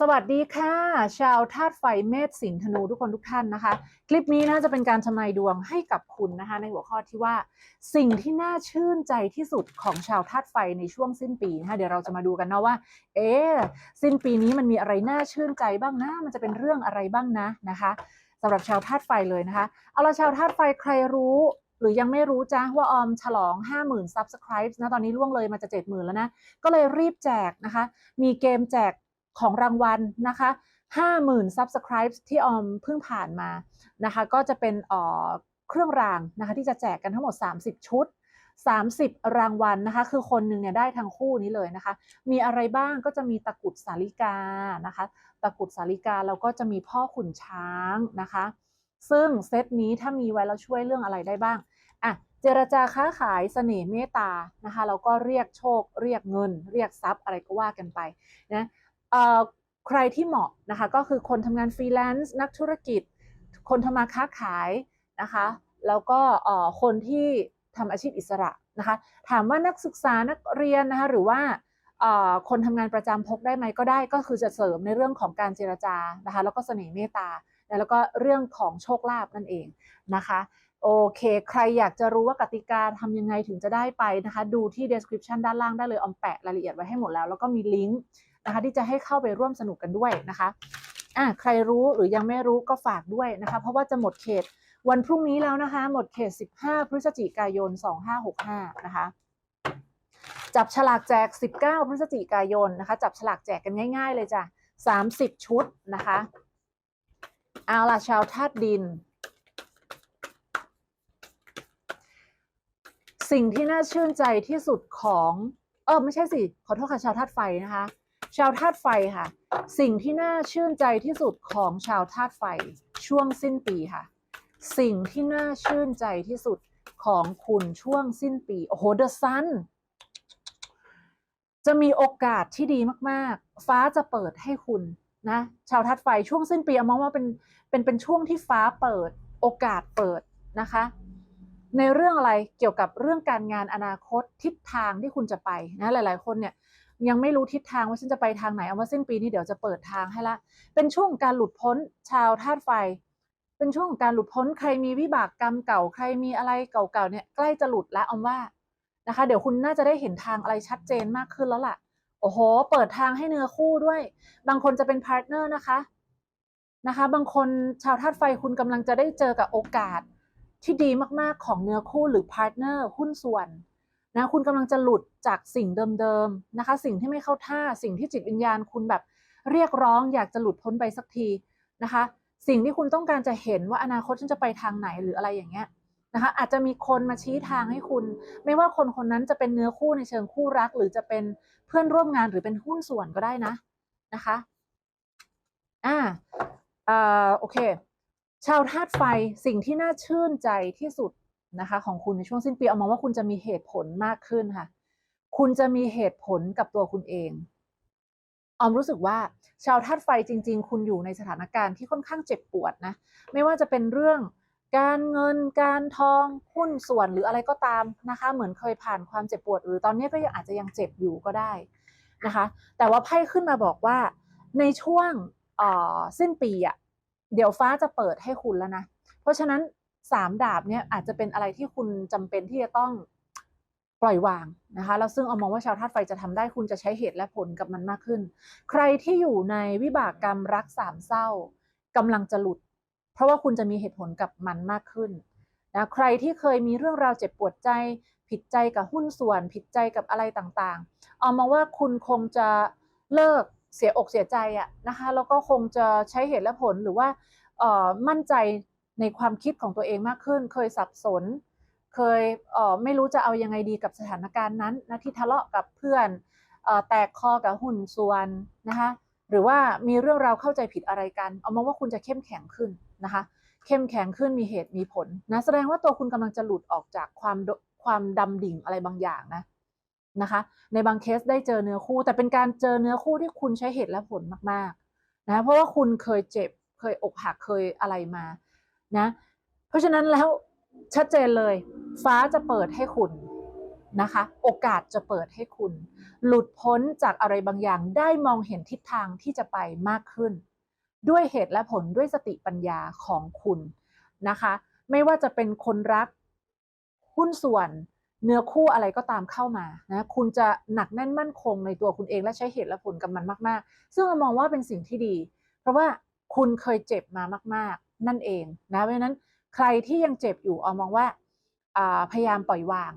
สวัสดีค่ะ ชาวธาตุไฟเมษสิงห์ธนูทุกคนทุกท่านนะคะ คลิปนี้นะจะเป็นการทำนายดวงให้กับคุณนะคะ ในหัวข้อที่ว่า สิ่งที่น่าชื่นใจที่สุดของชาวธาตุไฟในช่วงสิ้นปีนะคะเดี๋ยวเราจะมาดูกันนะว่า เอ๊สิ้นปีนี้มันมีอะไรน่าชื่นใจบ้างนะมันจะเป็นเรื่องอะไรบ้างนะนะคะสำหรับชาวธาตุไฟเลยนะคะเอาละชาวธาตุไฟใครรู้หรือยังไม่รู้จ้าว่าออมฉลอง 50,000 subscribe นะตอนนี้ล่วงเลยมาจะ 70,000 แล้วนะ ก็เลยรีบแจกนะคะ มีเกมแจก ของรางวัลนะคะ50,000 subscribe ที่ออมเพิ่งผ่านมานะคะ ก็จะเป็นเครื่องรางนะคะที่จะแจกกันทั้งหมด 30 ชุด 30 รางวัลนะคะ คือคนหนึ่งเนี่ยได้ทั้งคู่นี้เลยนะคะ มีอะไรบ้างก็จะมีตะกรุดสาลิกานะคะ ตะกรุดสาลิกาแล้วก็จะมีพ่อขุนช้างนะคะ ซึ่งเซตนี้ถ้ามีไว้แล้วช่วยเรื่องอะไรได้บ้างอะเจรจาค้าขายเสน่ห์เมตตานะคะแล้วก็เรียกโชค เรียกเงิน เรียกทรัพย์อะไรก็ว่ากันไปนะ ใครที่เหมาะนะคะก็คือคนทำงานฟรีแลนซ์นักธุรกิจ คนทำมาค้าขายนะคะแล้วก็คนที่ทำอาชีพอิสระนะคะถามว่านักศึกษานักเรียนนะคะหรือว่าคนทำงานประจำพกได้ไหมก็ได้ก็คือจะเสริมในเรื่องของการเจรจานะคะแล้วก็เสน่ห์เมตตา แล้วก็เรื่องของโชคลาภนั่นเองนะคะโอเค ใครอยากจะรู้ว่ากติกาทำยังไงถึงจะได้ไปนะคะ ดูที่ description ด้านล่างได้เลยออมแปะรายละเอียดไว้ให้หมดแล้ว แล้วก็มีลิงก์ นะคะที่จะให้เข้าไปร่วมสนุกกันด้วยนะคะอะใครรู้หรือยังไม่รู้ก็ฝากด้วยนะคะเพราะว่าจะหมดเขตวันพรุ่งนี้แล้วนะคะ หมดเขต 15 พฤศจิกายน 2565 นะคะ จับฉลากแจก 19 พฤศจิกายนนะคะ จับฉลากแจกกันง่าย ๆ เลยจ้ะ 30 ชุดนะคะเอาล่ะชาวธาตุดิน สิ่งที่น่าชื่นใจที่สุดของ เออไม่ใช่สิ ขอโทษค่ะชาวธาตุไฟนะคะ ชาวธาตุไฟค่ะ สิ่งที่น่าชื่นใจที่สุดของชาวธาตุไฟ ช่วงสิ้นปีค่ะ สิ่งที่น่าชื่นใจที่สุดของคุณช่วงสิ้นปี โอ้โห The Sun จะมีโอกาสที่ดีมากๆ ฟ้าจะเปิดให้คุณนะชาวธาตุไฟช่วงสิ้นปีมองว่าเป็นเป็นเป็นช่วงที่ฟ้าเปิดโอกาสเปิดนะคะ ในเรื่องอะไรเกี่ยวกับเรื่องการงานอนาคตทิศทางที่คุณจะไปนะหลาย ๆ คนเนี่ย ยังไม่รู้ทิศทางว่าฉันจะไปทางไหนเอาว่าสิ้นปีนี้เดี๋ยวจะเปิดทางให้ละ เป็นช่วงการหลุดพ้นชาวธาตุไฟ เป็นช่วงของการหลุดพ้นใครมีวิบากกรรมเก่าใครมีอะไรเก่าๆเนี่ยใกล้จะหลุดแล้วเอาว่านะคะ เดี๋ยวคุณน่าจะได้เห็นทางอะไรชัดเจนมากขึ้นแล้วล่ะ โอ้โห เปิดทางให้เนื้อคู่ด้วย บางคนจะเป็นพาร์ทเนอร์นะคะนะคะ บางคนชาวธาตุไฟคุณกำลังจะได้เจอกับโอกาสที่ดีมากๆของเนื้อคู่หรือพาร์ทเนอร์หุ้นส่วน นะคุณกำลังจะหลุดจากสิ่งเดิมๆนะคะ สิ่งที่ไม่เข้าท่าสิ่งที่จิตวิญญาณ คุณแบบเรียกร้อง อยากจะหลุดพ้นไปสักทีนะคะ สิ่งที่คุณต้องการจะเห็นว่าอนาคตฉันจะไปทางไหนหรืออะไรอย่างเงี้ยนะคะอาจจะมีคนมาชี้ทางให้คุณ ไม่ว่าคนคนนั้นจะเป็นเนื้อคู่ในเชิงคู่รัก หรือจะเป็นเพื่อนร่วมงานหรือเป็นหุ้นส่วนก็ได้นะนะคะอ่าอ่าโอเค ชาวธาตุไฟสิ่งที่น่าชื่นใจที่สุด นะคะของคุณในช่วงสิ้นปีเอามองว่าคุณจะมีเหตุผลมากขึ้นค่ะ คุณจะมีเหตุผลกับตัวคุณเอง ออมรู้สึกว่าชาวธาตุไฟจริง ๆ คุณอยู่ในสถานการณ์ที่ค่อนข้างเจ็บปวดนะ ไม่ว่าจะเป็นเรื่องการเงินการทองหุ้นส่วนหรืออะไรก็ตามนะคะ เหมือนเคยผ่านความเจ็บปวด หรือตอนนี้ก็ยังอาจจะยังเจ็บอยู่ก็ได้นะคะ แต่ว่าไพ่ขึ้นมาบอกว่าในช่วงสิ้นปีอะเดี๋ยวฟ้าจะเปิดให้คุณแล้วนะ เพราะฉะนั้น สามดาบเนี่ยอาจจะเป็นอะไรที่คุณจำเป็นที่จะต้องปล่อยวางนะคะแล้วซึ่งเอามองว่าชาวธาตุไฟจะทำได้คุณจะใช้เหตุและผลกับมันมากขึ้น ใครที่อยู่ในวิบากกรรมรักสามเศร้ากำลังจะหลุด เพราะว่าคุณจะมีเหตุผลกับมันมากขึ้นนะใครที่เคยมีเรื่องราวเจ็บปวดใจ ผิดใจกับหุ้นส่วน ผิดใจกับอะไรต่างๆ เอามาว่าคุณคงจะเลิกเสียอกเสียใจอะนะคะแล้วก็คงจะใช้เหตุและผลหรือว่ามั่นใจ ในความคิดของตัวเองมากขึ้น เคยสับสน เคยเอ่อไม่รู้จะเอายังไงดีกับสถานการณ์นั้นนะที่ทะเลาะกับเพื่อนเอ่อแตกคอกับหุ่นส่วนนะคะหรือว่ามีเรื่องราวเข้าใจผิดอะไรกัน เอามาว่าคุณจะเข้มแข็งขึ้นนะคะ เข้มแข็งขึ้นมีเหตุมีผลนะแสดงว่าตัวคุณกำลังจะหลุดออกจากความความดำดิ่งอะไรบางอย่างนะนะคะ ในบางเคสได้เจอเนื้อคู่ แต่เป็นการเจอเนื้อคู่ที่คุณใช้เหตุและผลมากๆนะเพราะว่าคุณเคยเจ็บเคยอกหักเคยอะไรมา นะ เพราะฉะนั้นแล้วชัดเจนเลย ฟ้าจะเปิดให้คุณนะคะ โอกาสจะเปิดให้คุณ หลุดพ้นจากอะไรบางอย่างได้มองเห็นทิศทางที่จะไปมากขึ้น ด้วยเหตุและผลด้วยสติปัญญาของคุณนะคะ ไม่ว่าจะเป็นคนรักหุ้นส่วนเนื้อคู่อะไรก็ตามเข้ามานะคุณจะหนักแน่นมั่นคงในตัวคุณเองและใช้เหตุและผลกับมันมาก ๆ ซึ่งเรามองว่าเป็นสิ่งที่ดี เพราะว่าคุณเคยเจ็บมามากๆ นั่นเองนะเพราะฉะนั้นใครที่ยังเจ็บอยู่เอามองว่าพยายามปล่อยวาง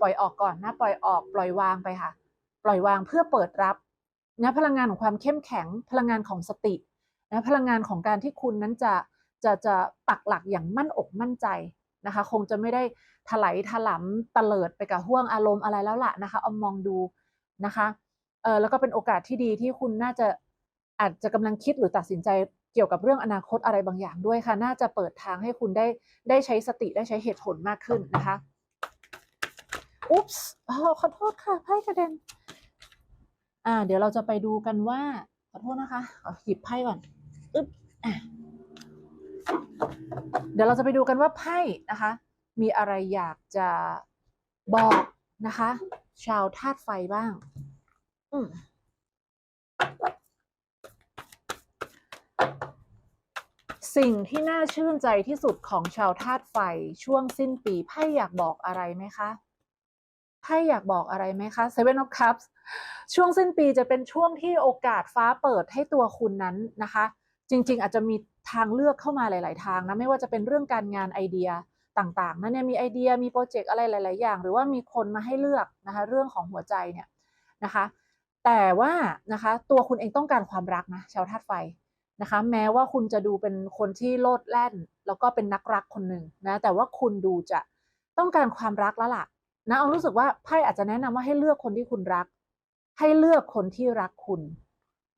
ปล่อยออกก่อนนะปล่อยออกปล่อยวางไปค่ะ ปล่อยวางเพื่อเปิดรับนะพลังงานของความเข้มแข็งพลังงานของสตินะพลังงานของการที่คุณนั้นจะจะจะปักหลักอย่างมั่นอกมั่นใจนะคะ คงจะไม่ได้ถลายถลำตะเลิดไปกับห่วงอารมณ์อะไรแล้วล่ะนะคะเอามองดูนะคะเออแล้วก็เป็นโอกาสที่ดีที่คุณน่าจะอาจจะกำลังคิดหรือตัดสินใจ เกี่ยวกับเรื่องอนาคตอะไรบางอย่างด้วยค่ะ น่าจะเปิดทางให้คุณได้ได้ใช้สติได้ใช้เหตุผลมากขึ้นนะคะอุ๊ปส์อ๋อขอโทษค่ะไพ่กระเด็นอ่า เดี๋ยวเราจะไปดูกันว่า ขอโทษนะคะขอหยิบไพ่ก่อนอึ๊บอะเดี๋ยวเราจะไปดูกันว่าไพ่นะคะ มีอะไรอยากจะบอกนะคะ ชาวธาตุไฟบ้าง อืม สิ่งที่น่าชื่นใจที่สุดของชาวธาตุไฟช่วงสิ้นปีไพ่อยากบอกอะไรไหมคะไพ่อยากบอกอะไรไหมคะ Seven of Cups ช่วงสิ้นปีจะเป็นช่วงที่โอกาสฟ้าเปิดให้ตัวคุณนั้นนะคะ จริง ๆ อาจจะมีทางเลือกเข้ามาหลาย ๆ ทางนะไม่ว่าจะเป็นเรื่องการงานไอเดียต่างๆนะเนี่ยมีไอเดียมีโปรเจกต์อะไรหลาย ๆ อย่าง หรือว่ามีคนมาให้เลือกนะคะ เรื่องของหัวใจเนี่ยนะคะ แต่ว่านะคะตัวคุณเองต้องการความรักนะชาวธาตุไฟ นะคะ แม้ว่าคุณจะดูเป็นคนที่โลดแล่น แล้วก็เป็นนักรักคนหนึ่งนะ แต่ว่าคุณดูจะต้องการความรักแล้วล่ะนะเอารู้สึกว่าไพ่อาจจะแนะนำว่าให้เลือกคนที่คุณรัก ให้เลือกคนที่รักคุณ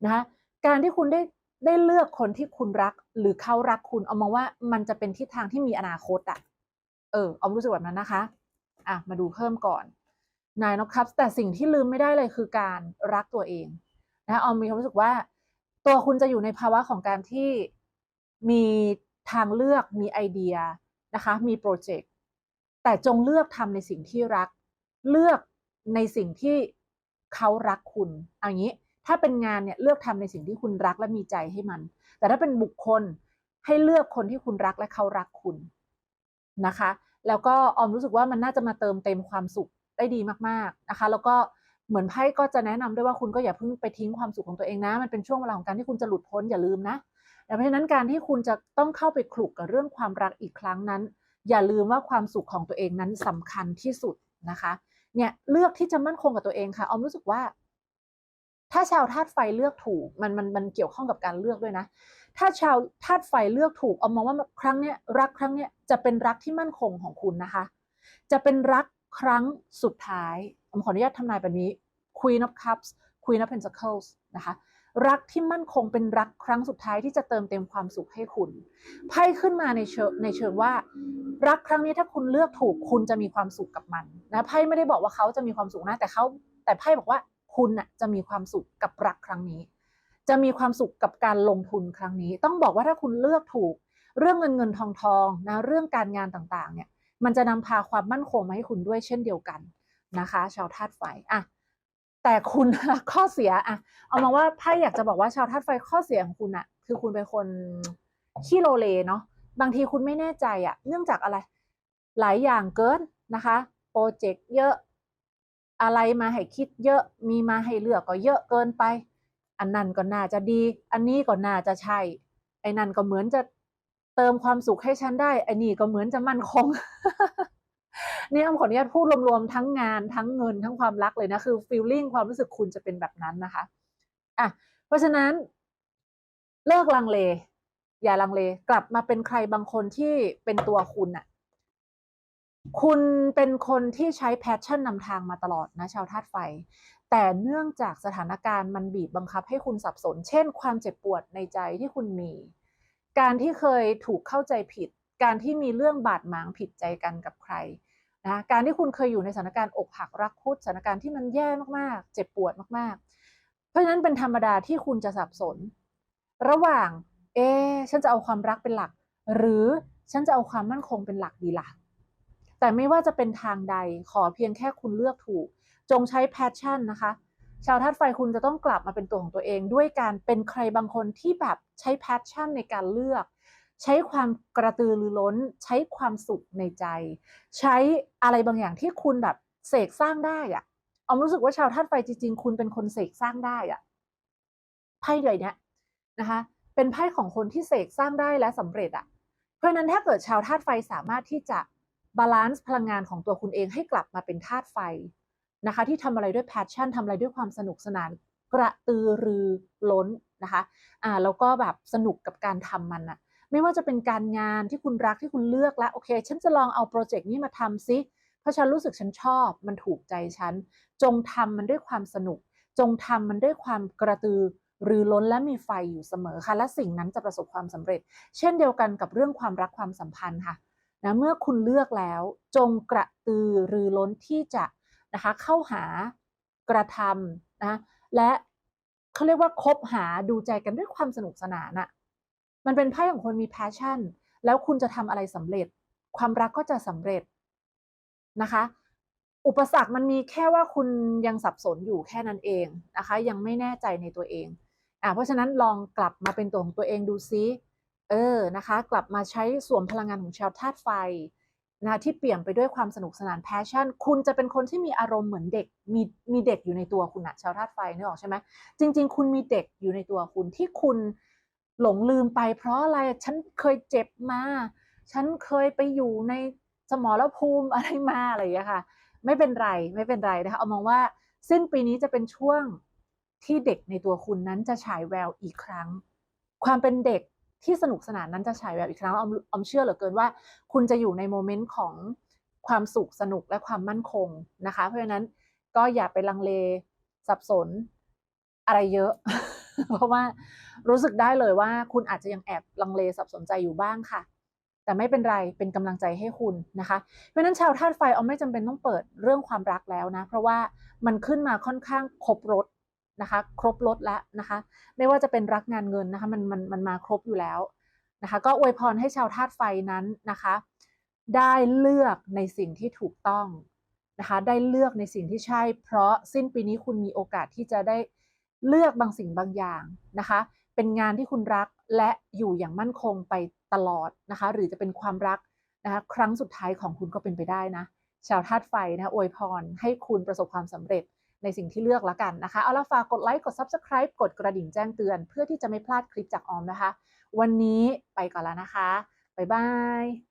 นะคะการที่คุณได้ได้เลือกคนที่คุณรัก หรือเขารักคุณเอามาว่ามันจะเป็นทิศทางที่มีอนาคตอะเออเอารู้สึกแบบนั้นนะคะอะมาดูเพิ่มก่อนนายนกครับแต่สิ่งที่ลืมไม่ได้เลยคือการรักตัวเองนะเอามีความรู้สึกว่า ตัวคุณจะอยู่ในภาวะของการที่มีทางเลือกมีไอเดียนะคะ มีโปรเจกต์แต่จงเลือกทำในสิ่งที่รัก เลือกในสิ่งที่เขารักคุณเอางี้ ถ้าเป็นงานเนี่ยเลือกทำในสิ่งที่คุณรักและมีใจให้มัน แต่ถ้าเป็นบุคคลให้เลือกคนที่คุณรักและเขารักคุณนะคะ แล้วก็ออมรู้สึกว่ามันน่าจะมาเติมเต็มความสุขได้ดีมากๆนะคะ แล้วก็ เหมือนไพ่ก็จะแนะนำด้วยว่าคุณก็อย่าเพิ่งไปทิ้งความสุขของตัวเองนะ มันเป็นช่วงเวลาของการที่คุณจะหลุดพ้นอย่าลืมนะเพราะฉะนั้นการที่คุณจะต้องเข้าไปคลุกกับเรื่องความรักอีกครั้งนั้น อย่าลืมว่าความสุขของตัวเองนั้นสำคัญที่สุดนะคะเนี่ยเลือกที่จะมั่นคงกับตัวเองค่ะออมรู้สึกว่า ถ้าชาวธาตุไฟเลือกถูกมันมันมันเกี่ยวข้องกับการเลือกด้วยนะ ถ้าชาวธาตุไฟเลือกถูกออมมองว่าครั้งเนี้ยรักครั้งเนี้ยจะเป็นรักที่มั่นคงของคุณนะคะ จะเป็นรักครั้งสุดท้าย ออมขออนุญาตทำนายแบบนี้ Queen of Cups Queen of Pentacles นะคะรักที่มั่นคงเป็นรักครั้งสุดท้ายที่จะเติมเต็มความสุขให้คุณไพ่ขึ้นมาในเชิงในเชิงว่า รักครั้งนี้ถ้าคุณเลือกถูกคุณจะมีความสุขกับมันนะไพ่ไม่ได้บอกว่าเขาจะมีความสุขนะแต่เขาแต่ไพ่บอกว่าคุณน่ะจะมีความสุขกับรักครั้งนี้ จะมีความสุขกับการลงทุนครั้งนี้ ต้องบอกว่าถ้าคุณเลือกถูก เรื่องเงินเงินทองทองนะเรื่องการงานต่างๆเนี่ยมันจะนำพาความมั่นคงมาให้คุณด้วยเช่นเดียวกัน นะคะ ชาวธาตุไฟอะแต่คุณข้อเสียอะเอามาว่าไพ่อยากจะบอกว่าชาวธาตุไฟข้อเสียของคุณอะคือคุณเป็นคนขี้โลเลเนาะบางทีคุณไม่แน่ใจอะเนื่องจากอะไร หลายอย่างเกินนะคะโปรเจกต์เยอะอะไรมาให้คิดเยอะมีมาให้เลือกก็เยอะเกินไป อันนั้นก็น่าจะดี อันนี้ก็น่าจะใช่ ไอ้นั่นก็เหมือนจะเติมความสุขให้ฉันได้ไอ้นี่ก็เหมือนจะมั่นคง นี่อ้อมขออนุญาตพูดรวมๆทั้งงานทั้งเงินทั้งความรักเลยนะคือฟีลลิ่งความรู้สึกคุณจะเป็นแบบนั้นนะคะอะเพราะฉะนั้น เลิกลังเล อย่าลังเล กลับมาเป็นใครบางคนที่เป็นตัวคุณอะคุณเป็นคนที่ใช้แพชชั่นนำทางมาตลอดนะ ชาวธาตุไฟ แต่เนื่องจากสถานการณ์มันบีบบังคับให้คุณสับสน เช่น ความเจ็บปวดในใจที่คุณมี การที่เคยถูกเข้าใจผิด การที่มีเรื่องบาดหมางผิดใจกันกับใคร นะการที่คุณเคยอยู่ในสถานการณ์อกหักรักคุดสถานการณ์ที่มันแย่มากๆ เจ็บปวดมากๆ เพราะฉะนั้นเป็นธรรมดาที่คุณจะสับสน ระหว่าง เอ๊ฉันจะเอาความรักเป็นหลัก หรือฉันจะเอาความมั่นคงเป็นหลักดีละ่ะแต่ไม่ว่าจะเป็นทางใดขอเพียงแค่คุณเลือกถูก จงใช้ passion นะคะ ชาวธาตุไฟคุณจะต้องกลับมาเป็นตัวของตัวเอง ด้วยการเป็นใครบางคนที่แบบใช้ passion ในการเลือก ใช้ความกระตือรือร้น ใช้ความสุขในใจ ใช้อะไรบางอย่างที่คุณแบบเสกสร้างได้อะออมรู้สึกว่าชาวธาตุไฟจริงๆ คุณเป็นคนเสกสร้างได้อะไพ่ใบเนี้ยนะคะ เป็นไพ่ของคนที่เสกสร้างได้และสำเร็จอะเพราะนั้นถ้าเกิดชาวธาตุไฟสามารถที่จะบาลานซ์พลังงานของตัวคุณเองให้กลับมาเป็นธาตุไฟนะคะ ที่ทำอะไรด้วย passion ทำอะไรด้วยความสนุกสนานกระตือรือร้นนะคะ อ่า แล้วก็แบบสนุกกับการทำมันอะ ไม่ว่าจะเป็นการงานที่คุณรักที่คุณเลือกแล้วโอเค ฉันจะลองเอาโปรเจกต์นี้มาทำซิ เพราะฉันรู้สึกฉันชอบมันถูกใจฉัน จงทำมันด้วยความสนุก จงทำมันด้วยความกระตือรือร้นและมีไฟอยู่เสมอค่ะ และสิ่งนั้นจะประสบความสำเร็จ เช่นเดียวกันกับเรื่องความรักความสัมพันธ์ค่ะนะเมื่อคุณเลือกแล้ว จงกระตือรือร้นที่จะนะคะเข้าหากระทำนะและเขาเรียกว่าคบหาดูใจกันด้วยความสนุกสนานอะ มันเป็นไพ่ของคนมี passion แล้วคุณจะทำอะไรสำเร็จ ความรักก็จะสำเร็จนะคะ อุปสรรคมันมีแค่ว่าคุณยังสับสนอยู่แค่นั้นเองนะคะ ยังไม่แน่ใจในตัวเองอ่าเพราะฉะนั้นลองกลับมาเป็นตัวของตัวเองดูซิเออนะคะ กลับมาใช้สวมพลังงานของชาวธาตุไฟนะที่เปลี่ยนไปด้วยความสนุกสนานแพชชั่น คุณจะเป็นคนที่มีอารมณ์เหมือนเด็ก มีมีเด็กอยู่ในตัวคุณอะชาวธาตุไฟนึกออกใช่ไหมจริง ๆ คุณมีเด็กอยู่ในตัวคุณที่คุณ หลงลืมไปเพราะอะไรฉันเคยเจ็บมา ฉันเคยไปอยู่ในสมรภูมิอะไรมาอะไรอย่างเงี้ค่ะ ไม่เป็นไรไม่เป็นไรนะคะเอามองว่าสิ้นปีนี้จะเป็นช่วงที่เด็กในตัวคุณนั้นจะฉายแววอีกครั้ง ความเป็นเด็กที่สนุกสนานนั้นจะฉายแววอีกครั้งแล้วอมออมเชื่อเหลือเกินว่า คุณจะอยู่ในโมเมนต์ของความสุขสนุกและความมั่นคงนะคะ เพราะฉะนั้นก็อย่าไปลังเลสับสนอะไรเยอะ เพราะว่ารู้สึกได้เลยว่าคุณอาจจะยังแอบลังเลสับสนใจอยู่บ้างค่ะ แต่ไม่เป็นไรเป็นกำลังใจให้คุณนะคะ เพราะนั้นชาวธาตุไฟเอาไม่จำเป็นต้องเปิดเรื่องความรักแล้วนะ เพราะว่ามันขึ้นมาค่อนข้างครบรถนะคะ ครบรถแล้วนะคะ ไม่ว่าจะเป็นรักงานเงินนะคะมันมันมันมาครบอยู่แล้วนะคะ ก็อวยพรให้ชาวธาตุไฟนั้นนะคะ ได้เลือกในสิ่งที่ถูกต้องนะคะ ได้เลือกในสิ่งที่ใช่ เพราะสิ้นปีนี้คุณมีโอกาสที่จะได้ เลือกบางสิ่งบางอย่างนะคะ เป็นงานที่คุณรักและอยู่อย่างมั่นคงไปตลอดนะคะ หรือจะเป็นความรักนะคะครั้งสุดท้ายของคุณก็เป็นไปได้นะ ชาวธาตุไฟนะอวยพรให้คุณประสบความสำเร็จในสิ่งที่เลือกแล้วกันนะคะ เอาละฝากกดไลค์ กด Subscribe กดกระดิ่งแจ้งเตือน เพื่อที่จะไม่พลาดคลิปจากออมนะคะ วันนี้ไปก่อนแล้วนะคะ บ๊ายบาย